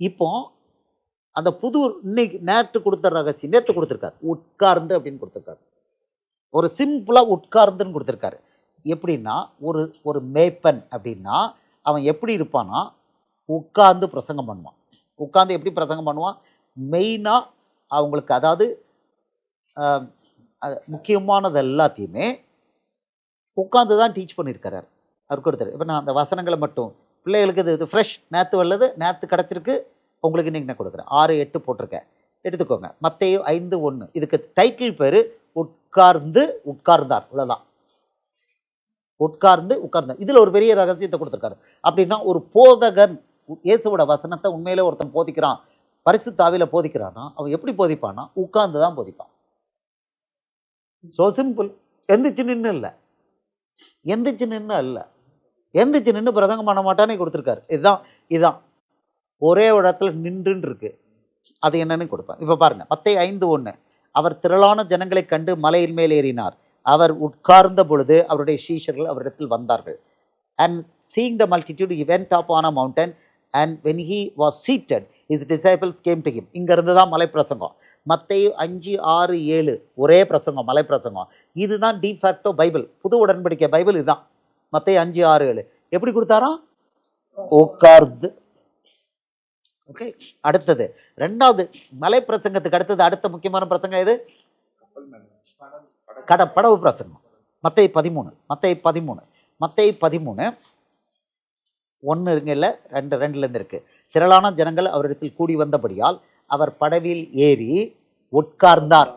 இப்போ அந்த புது இன்னைக்கு நேற்று கொடுத்த ரகசியம் நேற்று கொடுத்துருக்காரு. உட்கார்ந்து அப்படின்னு கொடுத்துருக்காரு. ஒரு சிம்பிளாக உட்கார்ந்துன்னு கொடுத்துருக்காரு. எப்படின்னா ஒரு ஒரு மேப்பன் அப்படின்னா அவன் எப்படி இருப்பான்னா உட்கார்ந்து பிரசங்கம் பண்ணுவான். உட்கார்ந்து எப்படி பிரசங்கம் பண்ணுவான்? மெயினாக அவங்களுக்கு அதாவது முக்கியமானது எல்லாத்தையுமே உட்காந்து தான் டீச் பண்ணியிருக்கிறார் அவர் கொடுத்தாரு இப்போ நான் அந்த வசனங்களை மட்டும் பிள்ளைகளுக்கு இது இது ஃப்ரெஷ் நேற்று வல்லது நேற்று கிடச்சிருக்கு. உங்களுக்கு இன்றைக்கி நான் கொடுக்குறேன். ஆறு எட்டு போட்டிருக்கேன். எடுத்துக்கோங்க. மத்தேயு ஐந்து ஒன்று இதுக்கு டைட்டில் பேர் உட்கார்ந்து உட்கார்ந்தார். இவ்வளோதான் உட்கார்ந்து உட்கார்ந்தார். இதில் ஒரு பெரிய ரகசியத்தை கொடுத்துருக்காரு. அப்படின்னா ஒரு போதகன் இயேசுவோட வசனத்தை உண்மையிலே ஒருத்தன் போதிக்கிறான். பரிசு தாவியில் போதிக்கிறான்னா அவன் எப்படி போதிப்பான்னா உட்கார்ந்து தான் போதிப்பான். ஸோ சிம்பிள் எந்திரிச்சு நின்று இல்லை. எந்திரிச்சு நின்று இல்லை எந்திரிச்சு நின்று பிரசங்கம் பண்ண மாட்டானே கொடுத்துருக்காரு. இதுதான் இதுதான். ஒரே ஒரு இடத்துல நின்றுன்னு இருக்கு. அது என்னன்னு கொடுப்பேன். இப்போ பாருங்க பத்தை ஐந்து ஒன்று அவர் திரளான ஜனங்களைக் கண்டு மலையின் மேல் ஏறினார். அவர் உட்கார்ந்த பொழுது அவருடைய சீஷர்கள் அவரிடத்தில் வந்தார்கள். And seeing the multitude he went went on a mountain and when when was seated his disciples came to him இங்கேருந்து தான் மலை பிரசங்கம் மற்ற அஞ்சு ஆறு ஏழு ஒரே பிரசங்கம் மலை பிரசங்கம் இதுதான் டிஃபேக்டோ பைபிள் புது உடன்படிக்கை பைபிள் இதுதான். மத்தேயு அஞ்சு ஆறு ஏழு. எப்படி கொடுத்தாராம்? உட்கார்ந்து. ஓகே அடுத்தது. ரெண்டாவது மலை பிரசங்கத்துக்கு அடுத்தது அடுத்த முக்கியமான பிரசங்கம் எது? கட படவு பிரசங்கம். மத்தை பதிமூணு மத்தை பதிமூணு மத்தை பதிமூணு. ஒன்று இருங்கல்ல ரெண்டு ரெண்டுலேருந்து இருக்குது திரளான ஜனங்கள் அவரிடத்தில் கூடி வந்தபடியால் அவர் படவில் ஏறி உட்கார்ந்தார்.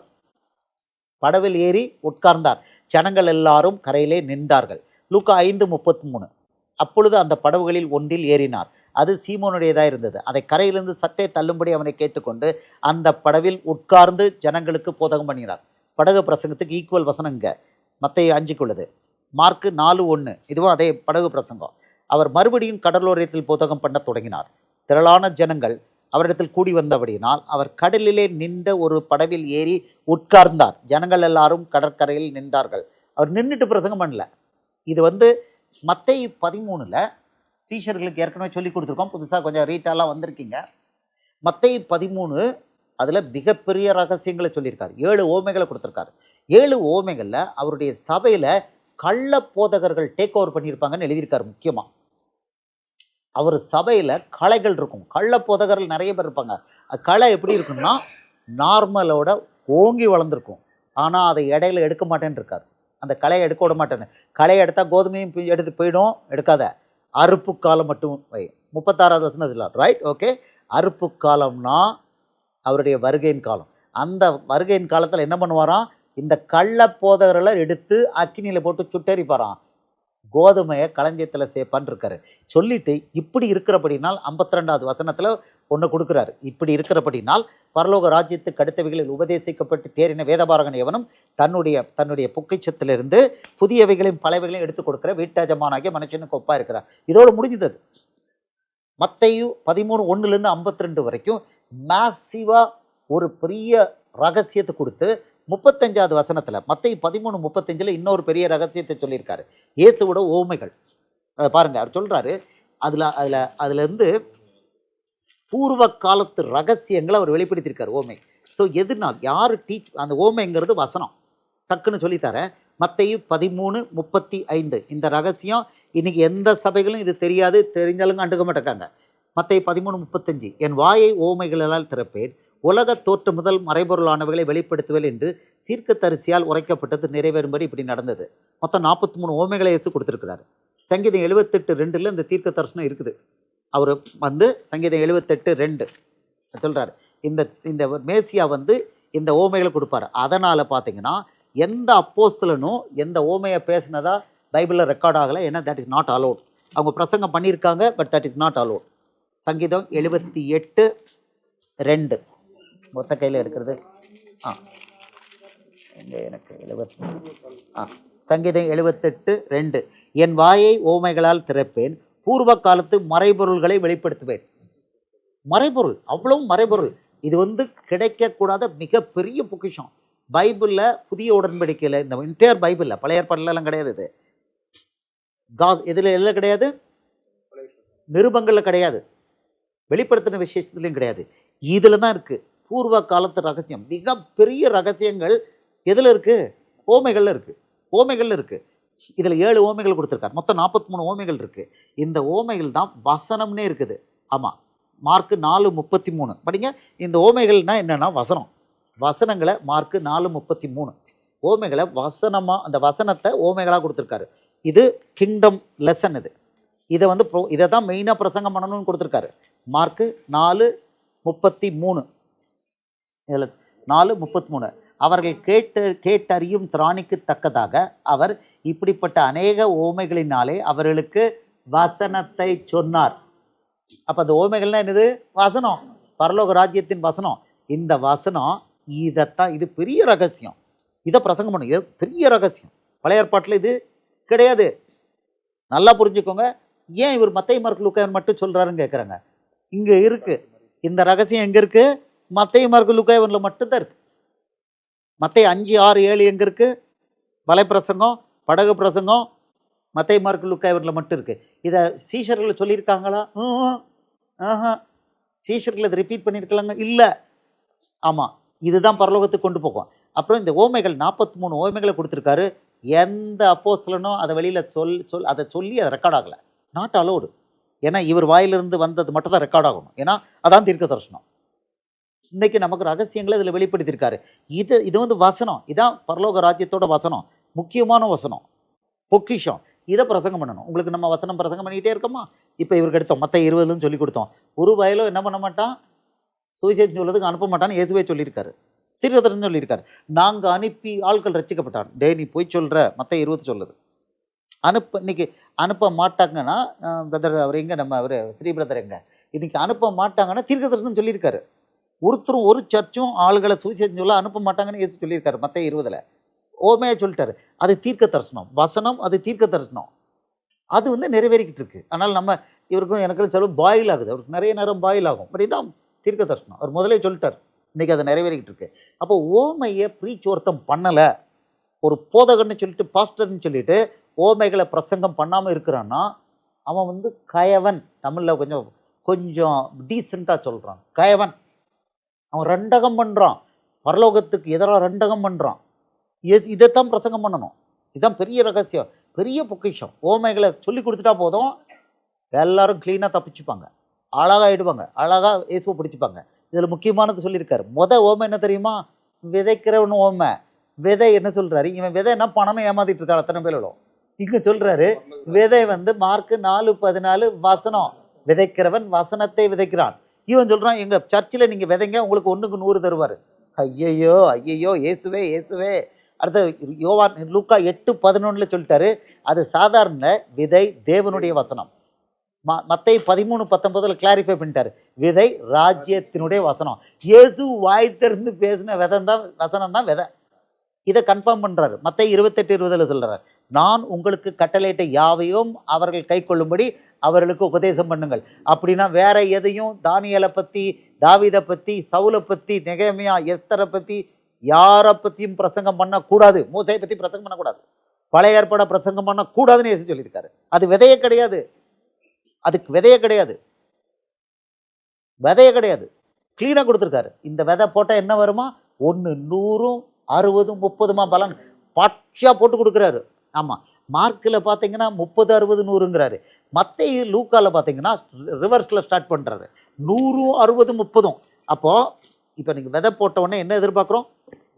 படவில் ஏறி உட்கார்ந்தார். ஜனங்கள் எல்லாரும் கரையிலே நின்றார்கள். லூக்கா ஐந்து முப்பத்தி மூணு. அப்பொழுது அந்த படவுகளில் ஒன்றில் ஏறினார். அது சீமோனுடையதாக இருந்தது. அதை கரையிலிருந்து சட்டை தள்ளும்படி அவனை கேட்டுக்கொண்டு அந்த படவில் உட்கார்ந்து ஜனங்களுக்கு போதகம் பண்ணினார். படகு பிரசங்கத்துக்கு ஈக்குவல் வசனங்க மத்திய அஞ்சுக்குள்ளது. மார்க்கு நாலு ஒன்று இதுவும் அதே படகு பிரசங்கம். அவர் மறுபடியும் கடலோரத்தில் போதகம் பண்ண தொடங்கினார். திரளான ஜனங்கள் அவரிடத்தில் கூடி வந்தபடியினால் அவர் கடலிலே நின்ற ஒரு படவில் ஏறி உட்கார்ந்தார். ஜனங்கள் எல்லாரும் கடற்கரையில் நின்றார்கள். அவர் நின்றுட்டு பிரசங்கம் பண்ணல. இது வந்து மத்தை பதிமூணில் சீஷர்களுக்கு ஏற்கனவே சொல்லி கொடுத்துருக்கோம். புதுசாக கொஞ்சம் ரீட்டாலாம் வந்திருக்கீங்க. மத்தை பதிமூணு அதில் மிகப்பெரிய ரகசியங்களை சொல்லியிருக்காரு. ஏழு ஓமைகளை கொடுத்துருக்காரு. ஏழு ஓமைகளில் அவருடைய சபையில் கள்ள போதகர்கள் டேக் ஓவர் பண்ணியிருப்பாங்கன்னு எழுதியிருக்காரு முக்கியமாக அவர் சபையில் களைகள் இருக்கும். கள்ள போதகர்கள் நிறைய பேர் இருப்பாங்க. கலை களை எப்படி இருக்குன்னா நார்மலோட ஓங்கி வளர்ந்துருக்கும். ஆனால் அதை இடையில எடுக்க மாட்டேன்னு இருக்கார். அந்த களையை எடுக்க விட மாட்டேன்னு. களையை எடுத்தால் கோதுமையும் எடுத்து போயிடும். எடுக்காத. அறுப்பு காலம் மட்டும் வை. முப்பத்தாறாவது வசனம் இதில் ரைட் ஓகே அறுப்பு காலம்னா அவருடைய வருகையின் காலம். அந்த வருகையின் காலத்தில் என்ன பண்ணுவாராம்? இந்த கள்ள போதகர்களை எடுத்து அக்கினியில் போட்டு சுட்டெரிப்பாராம். கோதுமையை களஞ்சியத்தில் சேர்ப்பான்னு இருக்காரு. சொல்லிட்டு இப்படி இருக்கிறபடினால் ஐம்பத்தி ரெண்டாவது வசனத்தில் ஒன்று கொடுக்குறாரு. இப்படி இருக்கிறபடினால் பரலோக ராஜ்யத்துக்கு அடுத்தவைகளில் உபதேசிக்கப்பட்டு தேறின வேதபாரகன் எவனும் தன்னுடைய தன்னுடைய பொக்கிச்சத்திலிருந்து புதியவைகளையும் பழையவைகளையும் எடுத்து கொடுக்குற வீட்டாஜமானாகிய மனுஷனுக்கு ஒப்பா இருக்கிறார். இதோடு முடிஞ்சது மத்தையும் பதிமூணு ஒன்றுலேருந்து ஐம்பத்தி ரெண்டு வரைக்கும் மேசிவாக ஒரு பெரிய ரகசியத்தை கொடுத்து முப்பத்தஞ்சாவது வசனத்தில் மத்திய பதிமூணு முப்பத்தஞ்சில் இன்னொரு பெரிய ரகசியத்தை சொல்லியிருக்காரு. இயேசுவோட ஓமைகள். அதை பாருங்க அவர் சொல்கிறாரு அதில் அதில் அதுலேருந்து பூர்வ காலத்து ரகசியங்களை அவர் வெளிப்படுத்தியிருக்கார் ஓமை. ஸோ எதுனால் யார் டீச் அந்த ஓமைங்கிறது வசனம். டக்குன்னு சொல்லித்தரேன். மத்தையும் பதிமூணு முப்பத்தி ஐந்து இந்த ரகசியம் இன்றைக்கி எந்த சபைகளும் இது தெரியாது தெரிஞ்சாலும் கண்டுக்க மாட்டேங்காங்க. மத்தை பதிமூணு முப்பத்தஞ்சு என் வாயை ஓமைகளால் திறப்பேன். உலக தோற்று முதல் மறைபொருளானவைகளை வெளிப்படுத்துவேன் என்று தீர்க்கதரிசியால் உரைக்கப்பட்டது நிறைவேறும்படி இப்படி நடந்தது. மொத்தம் நாற்பத்தி மூணு ஓமைகளை எடுத்து கொடுத்துருக்கிறார். சங்கீதம் எழுபத்தெட்டு ரெண்டில் இந்த தீர்க்க தரிசனம் இருக்குது. அவர் வந்து சங்கீதம் எழுபத்தெட்டு ரெண்டு சொல்கிறார் இந்த இந்த மேசியா வந்து இந்த ஓமைகளை கொடுப்பாரு. அதனால் பார்த்தீங்கன்னா எந்த அப்போஸ்தலனும் எந்த ஓமையை பேசினதா பைபிளில் ரெக்கார்ட் ஆகலை. ஏன்னா தட் இஸ் நாட் அலோட் அவங்க பிரசங்கம் பண்ணியிருக்காங்க but that is not a lot சங்கீதம் எழுபத்தி எட்டு ரெண்டு. மொத்த கையில் எடுக்கிறது. ஆ. எங்கே எனக்கு எழுபத்தி ஆ. சங்கீதம் எழுபத்தெட்டு ரெண்டு. என் வாயை ஓமைகளால் திறப்பேன். பூர்வ காலத்து மறைபொருள்களை வெளிப்படுத்துவேன். மறைபொருள் அவ்வளவும் மறைபொருள். இது வந்து கிடைக்கக்கூடாத மிகப்பெரிய பொக்கிஷம். பைபிளில் புதிய உடன்படிக்கையில் இந்த என்டையர் பைபிளில் பழைய ஏற்பாடுலாம் கிடையாது இது. காஸ் இதில் எதில் கிடையாது? நிருபங்களில் கிடையாது. வெளிப்படுத்தின விசேஷத்துலையும் கிடையாது. இதில் தான் இருக்குது பூர்வ காலத்து ரகசியம். மிக பெரிய ரகசியங்கள் எதில் இருக்குது ஓமைகளில் இருக்குது ஓமைகளில் இருக்குது இதில் ஏழு ஓமைகள் கொடுத்துருக்காரு. மொத்தம் நாற்பத்தி மூணு ஓமைகள் இருக்குது இந்த ஓமைகள் தான் வசனம்னே இருக்குது. ஆமாம் மார்க்கு நாலு முப்பத்தி மூணு. படிங்க. இந்த ஓமைகள்னால் என்னென்னா வசனம். வசனங்களை மார்க்கு நாலு முப்பத்தி மூணு. ஓமைகளை வசனமாக அந்த வசனத்தை ஓமைகளாக கொடுத்துருக்காரு. இது கிங்டம் லெசன் இது. இதை வந்து ப்ரோ இதை தான் மெயினாக பிரசங்கம் பண்ணணும்னு கொடுத்துருக்காரு. மார்க்கு நாலு முப்பத்தி மூணு. இதில் நாலு முப்பத்தி மூணு. அவர்கள் கேட்டு கேட்டறியும் திராணிக்கு தக்கதாக அவர் இப்படிப்பட்ட அநேக ஓமைகளினாலே அவர்களுக்கு வசனத்தை சொன்னார். அப்போ அந்த ஓமைகள்னா என்னது? வசனம். பரலோக ராஜ்யத்தின் வசனம். இந்த வசனம் இதைத்தான் இது பெரிய ரகசியம். இதை பிரசங்கம் பண்ணும் இது பெரிய ரகசியம். பழைய ஏற்பாட்டில் இது கிடையாது. நல்லா புரிஞ்சுக்கோங்க. ஏன் இவர் மத்தை மார்க் லுக்காயன் மட்டும் சொல்கிறாருன்னு கேட்குறாங்க இங்கே இருக்குது இந்த ரகசியம் எங்கே இருக்குது மத்தை மார்க் லுக்காயவனில் மட்டும்தான் இருக்குது மத்தை அஞ்சு ஆறு ஏழு எங்கே இருக்குது வலை பிரசங்கம் படகு பிரசங்கம் மத்தை மார்க் லுக்காயவனில் மட்டும் இருக்குது இதை சீஷர்களை சொல்லியிருக்காங்களா? ஆஹா சீஷர்கள் இதை ரிப்பீட் பண்ணியிருக்கலாங்க? இல்லை. ஆமாம் இதுதான் பரலோகத்துக்கு கொண்டு போகும். அப்புறம் இந்த ஓமைகள் நாற்பத்தி மூணு ஓமைகளை கொடுத்துருக்காரு. எந்த அப்போஸ்லனோ அதை வெளியில் சொல் சொல் அதை சொல்லி அதை ரெக்கார்ட் ஆகலை. நாட் அலோடு ஏன்னா இவர் வாயிலிருந்து வந்தது மட்டும் தான் ரெக்கார்ட் ஆகணும். ஏன்னா அதான் தீர்க்க தரிசனம் இன்னைக்கு நமக்கு ரகசியங்களை இதில் வெளிப்படுத்தியிருக்காரு. இது இது வந்து வசனம். இதான் பரலோக ராஜ்யத்தோட வசனம். முக்கியமான வசனம். பொக்கிஷம். இதை பிரசங்கம் பண்ணணும். உங்களுக்கு நம்ம வசனம் பிரசங்கம் பண்ணிக்கிட்டே இருக்கோமா? இப்போ இவருக்கு எடுத்தோம். மற்ற இருபதுலன்னு சொல்லி கொடுத்தோம். ஒரு வயலும் என்ன பண்ண மாட்டான்? சுவிசேஷம் சொல்லதுக்கு அனுப்ப மாட்டான்னு இயேசுவே சொல்லியிருக்காரு. திருவதரன் சொல்லியிருக்காரு. நாங்கள் அனுப்பி ஆட்கள் ரசிக்கப்பட்டான் டே நீ போய் சொல்கிற மற்ற இருபது சொல்லுது. அனுப்ப இன்னைக்கு அனுப்ப மாட்டாங்கன்னா பிரதர் அவர் எங்கே நம்ம அவர் ஸ்ரீ பிரதர் எங்க. இன்னைக்கு அனுப்ப மாட்டாங்கன்னா தீர்க்கதரிசனம் சொல்லியிருக்காரு. ஒருத்தரும் ஒரு சர்ச்சும் ஆளுகளை சுவிசேஷம் சொல்ல அனுப்ப மாட்டாங்கன்னு இயேசு சொல்லியிருக்காரு மற்ற இருபதில். ஓமையாக சொல்லிட்டாரு. அது தீர்க்க தரிசனம் வசனம் அது தீர்க்க தரிசனம் அது வந்து நிறைவேறிக்கிட்டு இருக்கு. அதனால் நம்ம இவருக்கும் எனக்கும் செலவு பாயில் ஆகுது. அவருக்கு நிறைய நேரம் பாயில் ஆகும். பட் இதான் தீர்க்க தரிசனம் அவர் முதலே சொல்லிட்டார். இன்னைக்கு அது நிறைவேறிக்கிட்டு இருக்கு. அப்போ ஓமையை ப்ரீச் ஒருத்தம் பண்ணலை. ஒரு போதகன்னு சொல்லிட்டு பாஸ்டர்னு சொல்லிட்டு ஓமைகளை பிரசங்கம் பண்ணாமல் இருக்கிறான்னா அவன் வந்து கயவன். தமிழில் கொஞ்சம் கொஞ்சம் டீசெண்டாக சொல்கிறான் கயவன். அவன் ரெண்டகம் பண்ணுறான் பரலோகத்துக்கு எதிராக ரெண்டகம் பண்ணுறான் எஸ் இதைத்தான் பிரசங்கம் பண்ணணும். இதுதான் பெரிய ரகசியம். பெரிய பொக்கிஷம். ஓமைகளை சொல்லி கொடுத்துட்டா போதும். எல்லாரும் க்ளீனாக தப்பிச்சுப்பாங்க. அழகாயிடுவாங்க. அழகாக இயேசுவை பிடிச்சிப்பாங்க. இதில் முக்கியமானது சொல்லியிருக்காரு. மொதல் ஓமை என்ன தெரியுமா? விதைக்கிறவன் ஓமை. விதை என்ன சொல்கிறாரு இவன் விதை என்ன பணம்னு ஏமாத்திட்டு இருக்காரு அத்தனை பேரும் இங்கே சொல்கிறாரு விதை வந்து மார்க்கு நாலு பதினாலு வசனம். விதைக்கிறவன் வசனத்தை விதைக்கிறான். இவன் சொல்கிறான் எங்கள் சர்ச்சில் நீங்கள் விதைங்க உங்களுக்கு ஒன்றுக்கு நூறு தருவார். ஐயையோ ஐயையோ இயேசுவே இயேசுவே. அடுத்த யோவான் லூக்கா எட்டு பதினொன்றில் சொல்லிட்டாரு அது சாதாரண விதை தேவனுடைய வசனம். ம மத்தை பதிமூணு பத்தொன்பதில் கிளாரிஃபை பண்ணிட்டாரு விதை ராஜ்யத்தினுடைய வசனம். இயேசு வாய் திறந்து பேசின விதம் தான் வசனம் தான் விதை. இதை கன்ஃபார்ம் பண்ணுறாரு மற்ற இருபத்தெட்டு இருபதில் சொல்கிறார் நான் உங்களுக்கு கட்டளையிட்ட யாவையும் அவர்கள் கை கொள்ளும்படி அவர்களுக்கு உபதேசம் பண்ணுங்கள். அப்படின்னா வேற எதையும் தானியலை பற்றி தாவிதை பற்றி சவுலை பற்றி நெகேமியா எஸ்தரை பற்றி யாரை பற்றியும் பிரசங்கம் பண்ணக்கூடாது. மூசையை பற்றி பிரசங்கம் பண்ணக்கூடாது. பழைய ஏற்பாடை பிரசங்கம் பண்ணக்கூடாதுன்னு இயேசு சொல்லியிருக்காரு. அது விதையே கிடையாது. அதுக்கு விதையே கிடையாது. விதையே கிடையாது. க்ளீனாக கொடுத்துருக்காரு. இந்த விதை போட்டால் என்ன வருமா? ஒன்று நூறும் அறுபதும் முப்பதுமா பலன் பாட்சியாக போட்டு கொடுக்குறாரு. ஆமாம் மார்க்கில் பார்த்தீங்கன்னா முப்பது அறுபது நூறுங்கிறாரு. மற்ற லூக்காவில் பார்த்தீங்கன்னா ரிவர்ஸில் ஸ்டார்ட் பண்ணுறாரு நூறும் அறுபது முப்பதும். அப்போது இப்போ நீங்கள் விதை போட்ட என்ன எதிர்பார்க்குறோம்?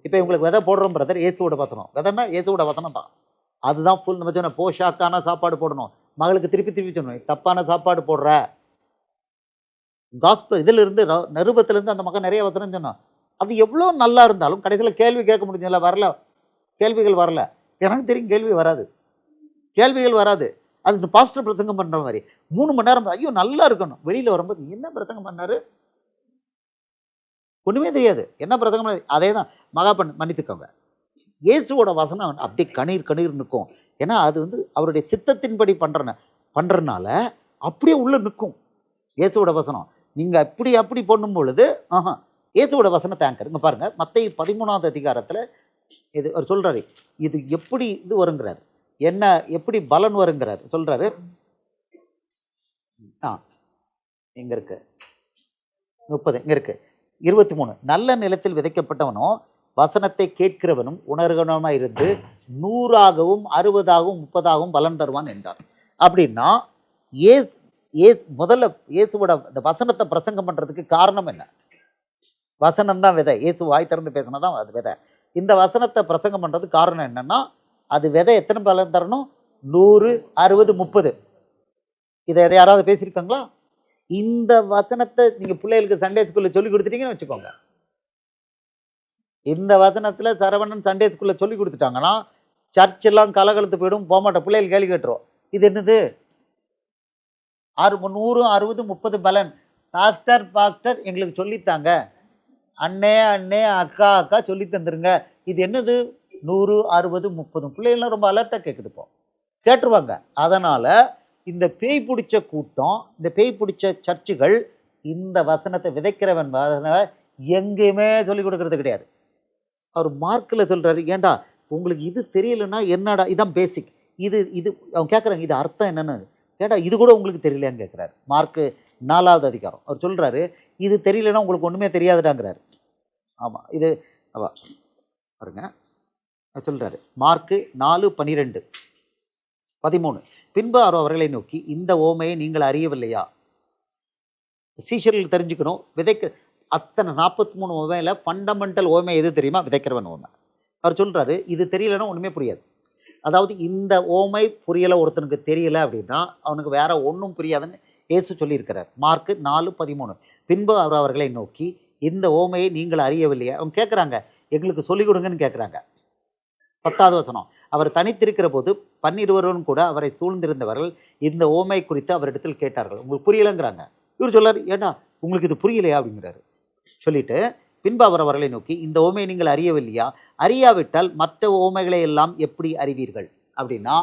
இப்போ இவங்களுக்கு விதை போடுறோம் பிரதர் ஏசுவோட பார்த்தணும் விதைன்னா ஏசுவோட வசனம் தான். அதுதான் ஃபுல் நம்ம சொன்ன போஷாக்கான சாப்பாடு போடணும். மகளுக்கு திருப்பி திருப்பி சொல்லணும். தப்பான சாப்பாடு போடுற. காஸ்பல் இதிலிருந்து நிருபத்திலேருந்து அந்த மக்கள் நிறைய வசனம் சொன்னோம் அது எவ்வளோ நல்லா இருந்தாலும் கடைசியில் கேள்வி கேட்க முடிஞ்சதில்ல வரல. கேள்விகள் வரல. எனக்கு தெரியும் கேள்வி வராது. கேள்விகள் வராது. அது இந்த பாஸ்டர் பிரசங்கம் பண்ணுற மாதிரி. மூணு மணி நேரம் ஐயோ நல்லா இருக்கணும். வெளியில் வரும்போது என்ன பிரசங்கம் பண்ணாரு? ஒன்றுமே தெரியாது. என்ன பிரசங்கம் அதே தான் மகா பண்ண மன்னித்துக்கோங்க. இயேசுவோட வசனம் அப்படியே கணீர் கணீர் நிற்கும். ஏன்னா அது வந்து அவருடைய சித்தத்தின்படி பண்ணுறன பண்ணுறனால அப்படியே உள்ளே நிற்கும். இயேசுவோட வசனம். நீங்கள் அப்படி அப்படி பண்ணும் பொழுது ஆஹா இயேசுவோட வசனத்தை ஆங்கர் இங்கே பாருங்கள் மற்ற பதிமூணாவது அதிகாரத்தில் இது அவர் சொல்கிறாரு இது எப்படி இது வருங்கிறார். என்ன எப்படி பலன் வருங்கிறார். சொல்கிறாரு ஆ எங்கே இருக்கு? முப்பது இங்கே இருக்கு. இருபத்தி மூணு நல்ல நிலத்தில் விதைக்கப்பட்டவனும் வசனத்தை கேட்கிறவனும் உணர்கவனமாக இருந்து நூறாகவும் அறுபதாகவும் முப்பதாகவும் பலன் தருவான் என்றார். அப்படின்னா ஏஸ் ஏஸ் முதல்ல இயேசுவோட இந்த வசனத்தை பிரசங்கம் பண்ணுறதுக்கு காரணம் என்ன? வசனம் தான் விதை. இயேசு வாய் திறந்து பேசினா தான் அது விதை. இந்த வசனத்தை பிரசங்கம் பண்ணுறதுக்கு காரணம் என்னென்னா அது விதை எத்தனை பலன் தரணும்? நூறு அறுபது முப்பது. இதை எதை யாராவது பேசியிருக்காங்களா? இந்த வசனத்தை நீங்கள் பிள்ளைகளுக்கு சண்டே ஸ்கூலில் சொல்லி கொடுத்துட்டீங்கன்னு வச்சுக்கோங்க. இந்த வசனத்தில் சரவணன் சண்டே ஸ்கூலில் சொல்லி கொடுத்துட்டாங்கன்னா சர்ச் எல்லாம் கலகலத்து போயிடும் போகமாட்ட பிள்ளைகள் கேள்வி கேட்டுரும். இது என்னது? ஆறு நூறு அறுபது முப்பது பலன். பாஸ்டர் பாஸ்டர் எங்களுக்கு சொல்லித்தாங்க. அண்ணே அண்ணே அக்கா அக்கா சொல்லி தந்துருங்க. இது என்னது? நூறு அறுபது முப்பது. பிள்ளைகள்லாம் ரொம்ப அலர்ட்டாக கேட்குது கேட்டுருவாங்க. அதனால் இந்த பேய் பிடிச்ச கூட்டம் இந்த பேய் பிடிச்ச சர்ச்சுகள் இந்த வசனத்தை விதைக்கிறவன் வசன எங்கேயுமே சொல்லிக் கொடுக்கறது கிடையாது. அவர் மார்க்கில் சொல்கிறாரு ஏன்டா உங்களுக்கு இது தெரியலன்னா என்னடா? இதுதான் பேசிக் இது இது அவங்க கேட்குறாங்க இது அர்த்தம் என்னென்னு. ஏடா இது கூட உங்களுக்கு தெரியலையான்னு கேட்குறாரு மார்க்கு நாலாவது அதிகாரம். அவர் சொல்கிறாரு இது தெரியலன்னா உங்களுக்கு ஒன்றுமே தெரியாதுடாங்கிறாரு. ஆமாம் இது அவா பாருங்க அவர் சொல்கிறாரு மார்க்கு நாலு பன்னிரெண்டு பதிமூணு. பின்பு அவர் அவர்களை நோக்கி இந்த ஓமையை நீங்கள் அறியவில்லையா? சீஷர்கள் தெரிஞ்சுக்கணும் விதைக்க அத்தனை நாற்பத்தி மூணு ஓமையில் ஃபண்டமெண்டல் ஓமை எது தெரியுமா? விதைக்கிறவன் ஓமை. அவர் சொல்கிறாரு இது தெரியலன்னா ஒன்றுமே புரியாது. அதாவது இந்த ஓமை புரியலை ஒருத்தனுக்கு தெரியல அப்படின்னா அவனுக்கு வேற ஒன்றும் புரியாதுன்னு ஏசு சொல்லியிருக்கிறார். மார்க்கு நாலு பதிமூணு. பின்பு அவர் அவர்களை நோக்கி இந்த ஓமையை நீங்கள் அறியவில்லையே? அவங்க கேட்குறாங்க எங்களுக்கு சொல்லிக் கொடுங்கன்னு கேட்குறாங்க பத்தாவது வசனம். அவர் தனித்திருக்கிற போது பன்னிருவரும் கூட அவரை சூழ்ந்திருந்தவர்கள் இந்த ஓமை குறித்து அவரிடத்தில் கேட்டார்கள். உங்களுக்கு புரியலைங்கிறாங்க. இவர் சொல்லார் ஏண்டா உங்களுக்கு இது புரியலையா? அப்படிங்கிறாரு. சொல்லிட்டு பின்பு அவர் அவர்களை நோக்கி இந்த ஓமையை நீங்கள் அறியவில்லையா? அறியாவிட்டால் மற்ற ஓமைகளை எல்லாம் எப்படி அறிவீர்கள்? அப்படின்னா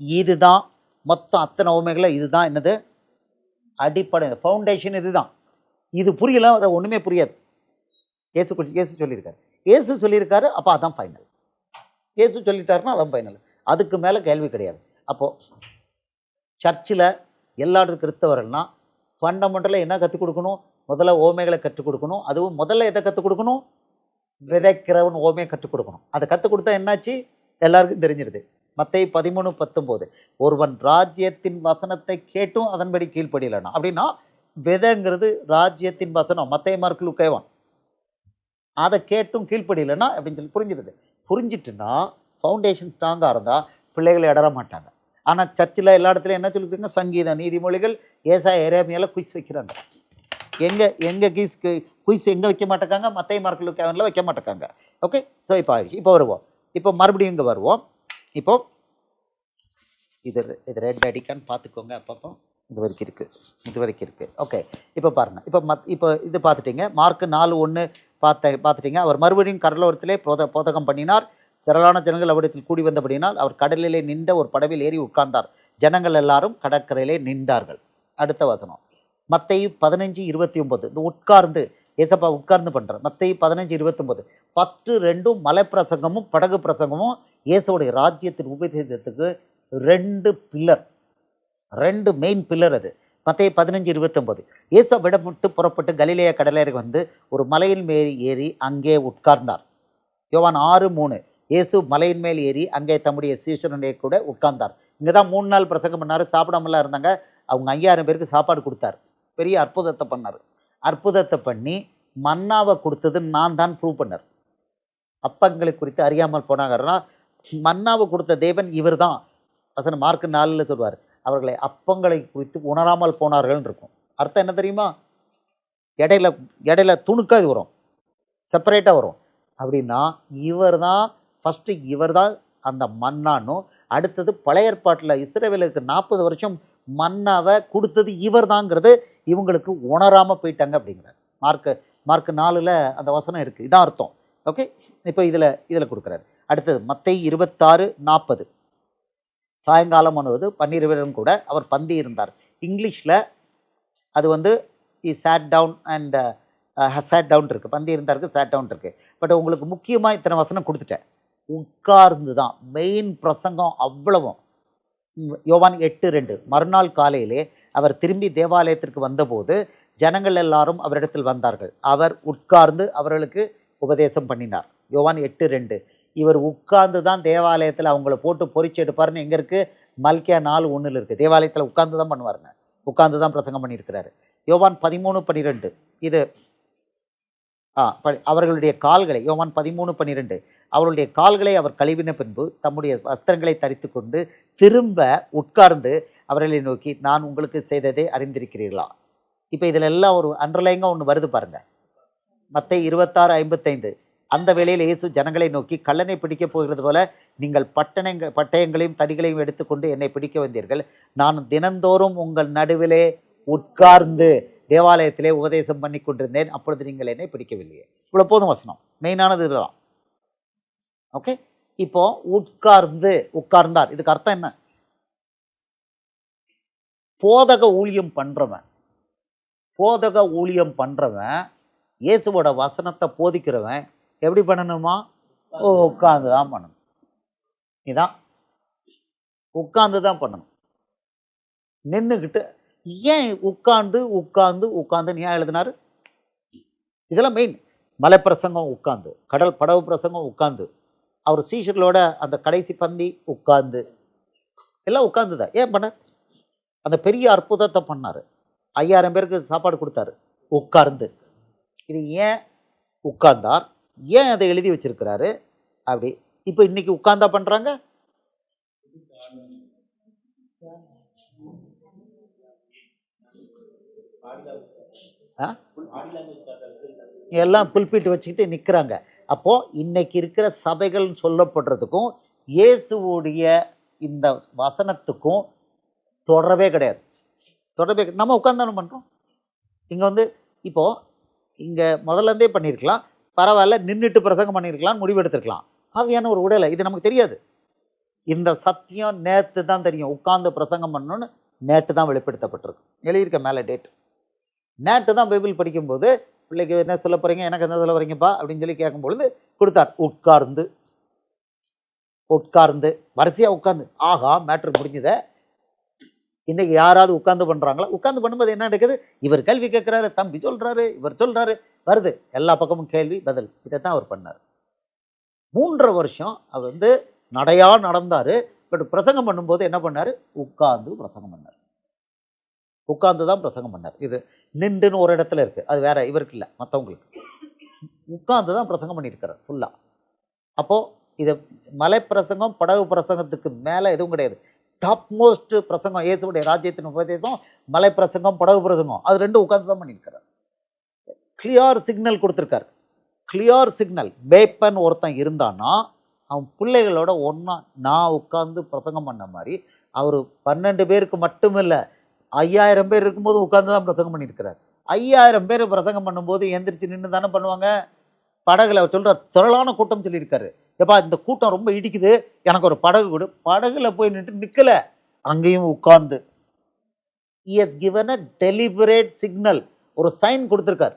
இதுதான் மொத்தம் அத்தனை ஓமைகளை இதுதான் என்னது? அடிப்படை ஃபவுண்டேஷன் இதுதான். இது புரியல ஒன்றுமே புரியாது. ஏசு ஏசு இயேசு சொல்லியிருக்காரு. ஏசு சொல்லியிருக்காரு அப்போ அதான் ஃபைனல் ஏசு சொல்லிட்டாருன்னா அதான் ஃபைனல் அதுக்கு மேலே கேள்வி கிடையாது. அப்போது சர்ச்சில் எல்லா கிறிஸ்தவர்கள்னால் ஃபண்டமெண்டலாக என்ன கற்றுக் கொடுக்கணும்? முதல்ல ஓமைகளை கற்றுக் கொடுக்கணும். அதுவும் முதல்ல எதை கற்றுக் கொடுக்கணும்? விதைக்கிறவன் ஓமையை கற்றுக் கொடுக்கணும். அதை கற்றுக் கொடுத்தா என்னாச்சு? எல்லாருக்கும் தெரிஞ்சிருது. மற்ற பதிமூணு பத்தொம்போது. ஒருவன் ராஜ்யத்தின் வசனத்தை கேட்டும் அதன்படி கீழ்ப்படியலனா. அப்படின்னா விதைங்கிறது ராஜ்யத்தின் வசனம். மத்தேய மார்க்கு கேவான் அதை கேட்டும் கீழ்ப்படியலனா அப்படின்னு சொல்லி புரிஞ்சிருது புரிஞ்சிட்டுன்னா ஃபவுண்டேஷன் ஸ்ட்ராங்காக இருந்தால் பிள்ளைகளை இடற மாட்டாங்க. ஆனால் சர்ச்சில் எல்லா இடத்துலையும் என்ன சொல்லியிருக்காங்க சங்கீத நீதிமொழிகள் ஏசா எரேமியால குயிஸ் வைக்கிறாங்க. எங்கே எங்கே கீஸ் குயிஸ் எங்கே வைக்க மாட்டேக்காங்க? மத்திய மார்க்கில் கேவனில் வைக்க மாட்டேக்காங்க. ஓகே ஸோ இப்போ ஆயிடுச்சு. இப்போ வருவோம். இப்போ மறுபடியும் இங்கே வருவோம். இப்போ இது இது ரெட் அடிக்கான்னு பார்த்துக்கோங்க அப்பப்போ. இது வரைக்கும் இருக்குது இது வரைக்கும் இருக்குது ஓகே இப்போ பாருங்கள் இப்போ மத் இப்போ இது பார்த்துட்டீங்க. மார்க்கு நாலு ஒன்று பார்த்த பார்த்துட்டீங்க. அவர் மறுபடியும் கடலோரத்திலே போத போதகம் பண்ணினார். திரளான ஜனங்கள் அவரிடத்தில் கூடி வந்தபடினால் அவர் கடலிலே நின்ற ஒரு படவில் ஏறி உட்கார்ந்தார். ஜனங்கள் எல்லாரும் கடற்கரையிலே நின்றார்கள். அடுத்த வசனம். மத்தேயு பதினஞ்சு இருபத்தி ஒன்பது. இந்த உட்கார்ந்து ஏசப்பா உட்கார்ந்து பண்ணுற மத்தேயு பதினஞ்சு இருபத்தொம்போது ஃபஸ்ட்டு ரெண்டும் மலை பிரசங்கமும் படகு பிரசங்கமும் இயேசுடைய ராஜ்யத்தின் உபதேசத்துக்கு ரெண்டு பில்லர். ரெண்டு மெயின் பில்லர் அது. மத்தேயு பதினஞ்சு இருபத்தொம்போது இயேசு விடப்பட்டு புறப்பட்டு கலிலேய கடலேருக்கு வந்து ஒரு மலையின் மேல் ஏறி அங்கே உட்கார்ந்தார். யோவான் ஆறு மூணு. இயேசு மலையின் மேல் ஏறி அங்கே தம்முடைய சீசனுடைய கூட உட்கார்ந்தார். இங்கே தான் மூணு நாள் பிரசங்கம் பண்ணார் சாப்பிடாமலாம் இருந்தாங்க. அவங்க ஐயாயிரம் பேருக்கு சாப்பாடு கொடுத்தார். பெரிய அற்புதத்தை பண்ணார். அற்புதத்தை பண்ணி மன்னாவை கொடுத்தது நான் தான் ப்ரூவ் பண்ணார். அப்பங்களை குறித்து அறியாமல் போனாங்கன்னா மன்னாவை கொடுத்த தேவன் இவர்தான் வசன மார்க் நாளில் சொல்வார் அவர்களை அப்பங்களை குறித்து உணராமல் போனார்கள்னு இருக்கும் அர்த்தம் என்ன தெரியுமா? இடையில இடையில துணுக்காக இது வரும் செப்பரேட்டாக வரும். அப்படின்னா இவர் தான் ஃபஸ்ட்டு இவர் தான் அந்த மன்னானும் அடுத்தது பழைய ஏற்பாட்டில் இஸ்ரேவேலுக்கு நாற்பது வருஷம் மன்னாவை கொடுத்தது இவர் தாங்கிறது இவங்களுக்கு உணராமல் போயிட்டாங்க அப்படிங்கிறார் மார்க்கு மார்க்கு நாலில் அந்த வசனம் இருக்குது இதான் அர்த்தம். ஓகே? இப்போ இதில் இதில் கொடுக்குறாரு. அடுத்தது மத்தை இருபத்தாறு நாற்பது. சாயங்காலம் பண்ணுவது பன்னிருவரும் கூட அவர் பந்தி இருந்தார். இங்கிலீஷில் அது வந்து he sat down and sat down இருக்குது பந்தி இருந்தாருக்கு சேட் டவுன் இருக்குது பட் உங்களுக்கு முக்கியமாக இத்தனை வசனம் கொடுத்துட்டேன். உட்கார்ந்து தான் மெயின் பிரசங்கம் அவ்வளவும். யோவான் எட்டு ரெண்டு. மறுநாள் காலையிலே அவர் திரும்பி தேவாலயத்திற்கு வந்தபோது ஜனங்கள் எல்லாரும் அவரிடத்தில் வந்தார்கள். அவர் உட்கார்ந்து அவர்களுக்கு உபதேசம் பண்ணினார். யோவான் எட்டு ரெண்டு. இவர் உட்கார்ந்து தான் தேவாலயத்தில் அவங்கள போட்டு பொறிச்சு எடுப்பாருன்னு எங்கே இருக்குது மல்கியா நாலு ஒன்றில் இருக்குது தேவாலயத்தில் உட்கார்ந்து தான் பண்ணுவாருங்க. உட்கார்ந்து தான் பிரசங்கம் பண்ணியிருக்கிறாரு. யோவான் பதிமூணு பன்னிரெண்டு இது அவர்களுடைய கால்களை யோவான் பதிமூணு பன்னிரெண்டு. அவருடைய கால்களை அவர் கழுவின பின்பு தம்முடைய வஸ்திரங்களை தரித்து கொண்டு திரும்ப உட்கார்ந்து அவர்களை நோக்கி நான் உங்களுக்கு செய்ததை அறிந்திருக்கிறீர்களா? இப்போ இதில் எல்லாம் ஒரு அண்டர்லைங்காக ஒன்று வருது பாருங்கள் மற்ற இருபத்தாறு ஐம்பத்தைந்து. அந்த வேளையில் இயேசு ஜனங்களை நோக்கி கள்ளனை பிடிக்கப் போகிறது போல நீங்கள் பட்டணங்க பட்டயங்களையும் தடிகளையும் எடுத்துக்கொண்டு என்னை பிடிக்க வந்தீர்கள். நான் தினந்தோறும் உங்கள் நடுவிலே உட்கார்ந்து தேவாலயத்திலே உபதேசம் பண்ணி கொண்டிருந்தேன். அப்பொழுது நீங்கள் என்னை பிடிக்கவில்லையே. இவ்வளோ போதும் வசனம். மெயினானது தான் ஓகே இப்போ உட்கார்ந்து உட்கார்ந்தார். இதுக்கு அர்த்தம் என்ன? போதக ஊழியம் பண்றவன் போதக ஊழியம் பண்றவன் இயேசுவோட வசனத்தை போதிக்கிறவன் எப்படி பண்ணணுமா? ஓ உட்கார்ந்து தான் பண்ணணும். இதான். உட்கார்ந்து தான் பண்ணணும். நின்றுக்கிட்டு ஏன் உட்கார்ந்து உட்கார்ந்து உட்கார்ந்து ஏன் எழுதினார்? இதெல்லாம் மெயின் மலை பிரசங்கம் உட்கார்ந்து கடல் படவு பிரசங்கம் உட்கார்ந்து அவர் சீஷர்களோட அந்த கடைசி பந்தி உட்கார்ந்து எல்லாம் உட்கார்ந்து தான். ஏன் பண்ண? அந்த பெரிய அற்புதத்தை பண்ணார். ஐயாயிரம் பேருக்கு சாப்பாடு கொடுத்தாரு. உட்கார்ந்து. இது ஏன் உட்கார்ந்தார்? ஏன் அதை எழுதி வச்சிருக்கிறாரு? அப்படி. இப்போ இன்னைக்கு உட்கார்ந்தா பண்ணுறாங்க எல்லாம் புல்பிட்டு வச்சுக்கிட்டு நிற்கிறாங்க அப்போது இன்னைக்கு இருக்கிற சபைகள்னு சொல்லப்படுறதுக்கும் இயேசுவுடைய இந்த வசனத்துக்கும் தொடரவே கிடையாது. தொடரவே. நம்ம உட்காந்தானே பண்ணுறோம் இங்கே வந்து இப்போது இங்கே முதல்ல இருந்தே பண்ணியிருக்கலாம். பரவாயில்ல நின்றுட்டு பிரசங்கம் பண்ணியிருக்கலாம்னு முடிவெடுத்திருக்கலாம். ஆவியான ஒரு உடலை இது நமக்கு தெரியாது. இந்த சத்தியம் நேற்று தான் தெரியும். உட்கார்ந்து பிரசங்கம் பண்ணணும்னு நேற்று தான் வெளிப்படுத்தப்பட்டிருக்கு. எழுதியிருக்க மேலே டேட் நேற்று தான் பைபிள் படிக்கும்போது பிள்ளைக்கு என்ன சொல்ல போகிறீங்க எனக்கு என்ன சொல்ல போகிறீங்கப்பா அப்படின்னு சொல்லி கேட்கும்பொழுது கொடுத்தார் உட்கார்ந்து உட்கார்ந்து. வரிசையாக உட்கார்ந்து. ஆஹா மேட்ரு முடிஞ்சதே இன்றைக்கி யாராவது உட்காந்து பண்ணுறாங்களா உட்காந்து பண்ணும்போது என்ன நடக்குது? இவர் கேள்வி கேட்குறாரு தம்பி சொல்கிறாரு இவர் சொல்கிறாரு வருது. எல்லா பக்கமும் கேள்வி பதில். இதை தான் அவர் பண்ணார். மூன்றரை வருஷம் அவர் வந்து நடையாக நடந்தார். பட் பிரசங்கம் பண்ணும்போது என்ன பண்ணார்? உட்கார்ந்து பிரசங்கம் பண்ணார். உட்கார்ந்து தான் பிரசங்கம் பண்ணார். இது நின்றுன்னு ஒரு இடத்துல இருக்குது அது வேறு இவருக்கு இல்லை மற்றவங்களுக்கு உட்கார்ந்து தான் பிரசங்கம் பண்ணியிருக்கிறார் ஃபுல்லாக அப்போது இது மலை பிரசங்கம் படகு பிரசங்கத்துக்கு மேலே எதுவும் கிடையாது. டாப் மோஸ்ட் பிரசங்கம் இயேசுடைய ராஜ்யத்தின் உபதேசம் மலை பிரசங்கம் படகு பிரசங்கம் அது ரெண்டும் உட்கார்ந்து தான் பண்ணியிருக்கிறார். கிளியார் சிக்னல் கொடுத்துருக்காரு. கிளியார் சிக்னல் பேப்பன் ஒருத்தன் இருந்தான்னா அவன் பிள்ளைகளோட ஒன்றா நான் உட்காந்து பிரசங்கம் பண்ண மாதிரி அவர் பன்னெண்டு பேருக்கு மட்டும் இல்லை ஐயாயிரம் பேர் இருக்கும்போது உட்காந்து தான் பிரசங்கம் பண்ணியிருக்கிறார். ஐயாயிரம் பேர் பிரசங்கம் பண்ணும்போது எந்திரிச்சு நின்று தானே பண்ணுவாங்க? படகுல அவர் சொல்கிறார் திரளான கூட்டம் சொல்லியிருக்காரு. எப்பா இந்த கூட்டம் ரொம்ப இடிக்குது. எனக்கு ஒரு படகு கொடு. படகுல போய் நின்று நிற்கல அங்கேயும் உட்கார்ந்து. Is given a deliberate signal ஒரு சைன் கொடுத்துருக்கார்.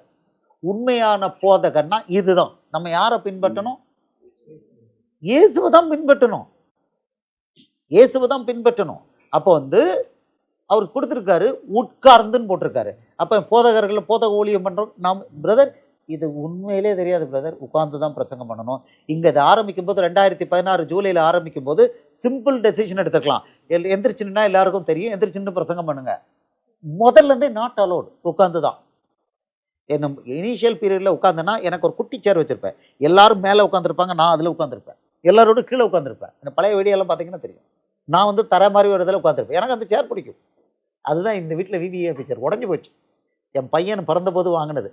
உண்மையான போதகன்னா இதுதான். நம்ம யாரை பின்பற்றணும்? இயேசுவை தான் பின்பற்றணும். இயேசுவை தான் பின்பற்றணும். அப்போ வந்து அவர் கொடுத்துருக்காரு உட்கார்ந்துன்னு போட்டிருக்காரு. அப்போ போதகர்கள் போதக ஊழியம் பண்ணுறோம் நாம் பிரதர் இது உண்மையிலே தெரியாது பிரதர் உட்கார்ந்து தான் பிரசங்கம் பண்ணணும். இங்கே இதை ஆரம்பிக்கும் போது ரெண்டாயிரத்தி பதினாறு ஜூலையில் ஆரம்பிக்கும் போது சிம்பிள் டெசிஷன் எடுத்துக்கலாம். எல் எந்திரிச்சுன்னா எல்லாருக்கும் தெரியும். எந்திரிச்சுன்னு பிரசங்கம் பண்ணுங்க. முதல்ல இருந்தே நாட் அலோடு உட்காந்து தான் என்ன இனிஷியல் பீரியடில் உட்காந்தேன்னா எனக்கு ஒரு குட்டி சேர் வச்சுருப்பேன். எல்லாரும் மேலே உட்காந்துருப்பாங்க நான் அதில் உட்காந்துருப்பேன் எல்லாரோட கீழே உட்காந்துருப்பேன் எனக்கு பழைய வீடியோலாம் பார்த்தீங்கன்னா தெரியும். நான் வந்து தர மாதிரி ஒரு இதில் உட்காந்துருப்பேன் எனக்கு அந்த சேர் பிடிக்கும். அதுதான் இந்த வீட்டில் விவிஏ பிக்சர் உடஞ்சி போச்சு. என் பையன் பிறந்தபோது வாங்கினது.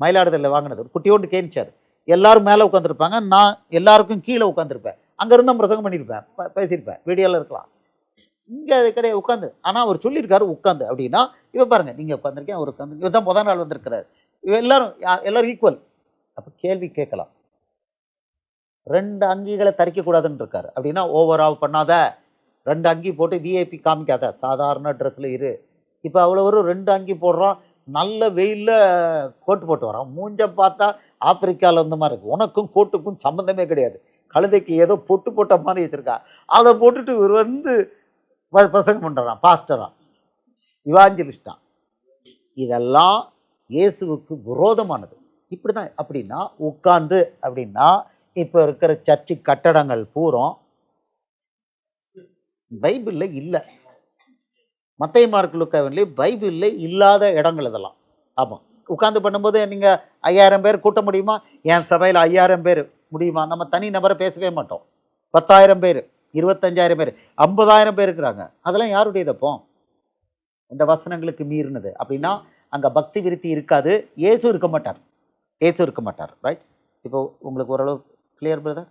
மயிலாடுதுறையில் வாங்கினது. ஒரு குட்டியோண்டு கேன்ச்சார் எல்லோரும் எல்லாரும் மேலே உட்காந்துருப்பாங்க நான் எல்லாருக்கும் கீழே உட்காந்துருப்பேன் அங்கேருந்து பிரசங்கம் பண்ணியிருப்பேன். பேசியிருப்பேன். வீடியோவில் இருக்கலாம். இங்கே அது கிடையாது. உட்காந்து ஆனால் அவர் சொல்லியிருக்காரு உட்காந்து அப்படின்னா இவன் பாருங்க நீங்கள் உட்காந்துருக்கேன் அவர் உட்காந்து இவர் தான் முதல் நாள் வந்திருக்கிறார். இவ எல்லாரும் எல்லோரும் ஈக்குவல் அப்போ கேள்வி கேட்கலாம். ரெண்டு அங்கிகளை தரிக்கக்கூடாதுன்னு இருக்காரு. அப்படின்னா ஓவர் ஆவ் பண்ணாத. ரெண்டு அங்கி போட்டு விஐபி காமிக்காத. சாதாரண ட்ரெஸ்ஸில் இரு. இப்போ அவ்வளோ ஒரு ரெண்டு அங்கி போடுறோம். நல்ல வெயிலில் கோட்டு போட்டு வரோம். மூஞ்ச பார்த்தா ஆப்பிரிக்காவில் இருந்த மாதிரி இருக்குது உனக்கும் கோட்டுக்கும் சம்மந்தமே கிடையாது. கழுதைக்கு ஏதோ பொட்டு போட்ட மாதிரி வச்சுருக்கா. அதை போட்டுட்டு இவர் வந்து பசங்க பிரசங்கம் பண்ணுறான் பாஸ்டரான் இவாஞ்சலிஸ்டான் இதெல்லாம் இயேசுவுக்கு விரோதமானது. இப்படி தான் அப்படின்னா உட்காந்து அப்படின்னா இப்போ இருக்கிற சர்ச்சு கட்டடங்கள் பூரம் பைபிளில் இல்லை. மத்திய மார்க் லுக்காவிலே பைபிளில் இல்லாத இடங்கள் இதெல்லாம். ஆமாம் உட்காந்து பண்ணும்போது நீங்கள் ஐயாயிரம் பேர் கூட்ட முடியுமா? என் சபையில் ஐயாயிரம் பேர் முடியுமா? நம்ம தனி நபரை பேசவே மாட்டோம். பத்தாயிரம் பேர் இருபத்தஞ்சாயிரம் பேர் ஐம்பதாயிரம் பேர் இருக்கிறாங்க. அதெல்லாம் யாருடையது அப்போ? இந்த வசனங்களுக்கு மீறினது. அப்படின்னா அங்கே பக்தி விருத்தி இருக்காது. ஏசு இருக்க மாட்டார். ஏசு இருக்க மாட்டார். ரைட் இப்போ உங்களுக்கு ஓரளவு கிளியர் பிரதர்